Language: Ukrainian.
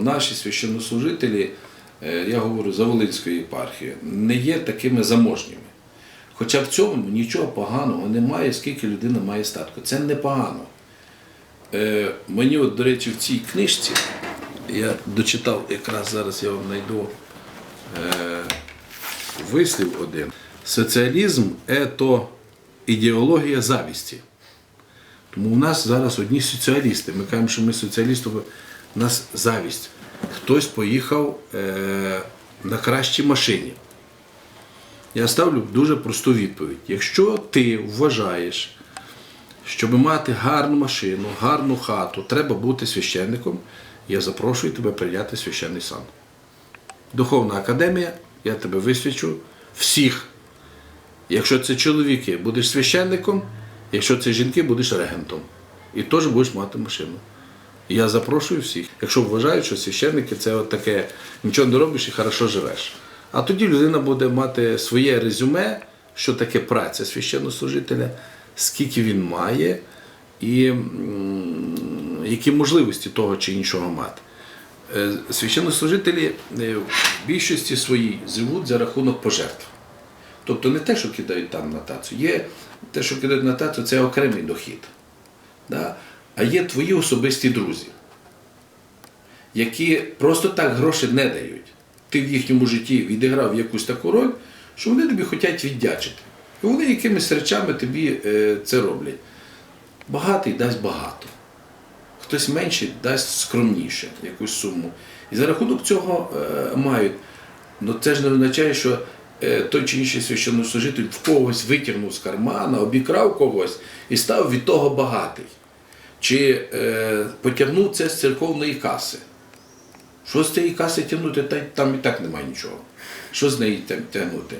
Наші священнослужителі, е, я говорю за Волинською єпархією, не є такими заможніми. Хоча в цьому нічого поганого немає, скільки людина має статку. Це непогано. Е, мені, от, до речі, в цій книжці, я дочитав, якраз зараз я вам знайду е, вислів один. Соціалізм це ідеологія завісті. Тому у нас зараз одні соціалісти. Ми кажемо, що ми соціалісти, нас завість. Хтось поїхав е, на кращій машині. Я ставлю дуже просту відповідь. Якщо ти вважаєш, щоб мати гарну машину, гарну хату, треба бути священником, я запрошую тебе прийняти священний сан. Духовна академія, я тебе висвячу всіх. Якщо це чоловіки, будеш священником, якщо це жінки, будеш регентом. І теж будеш мати машину. Я запрошую всіх. Якщо вважають, що священники це от таке, нічого не робиш і хорошо живеш. А тоді людина буде мати своє резюме, що таке праця священнослужителя, скільки він має, і які можливості того чи іншого мати. Е, Священнослужителі е, в більшості своїй живуть за рахунок пожертв. Тобто не те, що кидають там на тацю. Є те, що кидають на тацю, це окремий дохід. Да? А є твої особисті друзі, які просто так гроші не дають. Ти в їхньому житті відіграв якусь таку роль, що вони тобі хочуть віддячити. І вони якимись речами тобі е, це роблять. Багатий дасть багато. Хтось менший дасть скромніше якусь суму. І за рахунок цього е, мають. Ну це ж не означає, що е, той чи інший священнослужитель в когось витягнув з кармана, обікрав когось і став від того багатий. Чи е, потягнув це з церковної каси. Що з цієї каси тягнути, там і так немає нічого. Що з неї тягнути?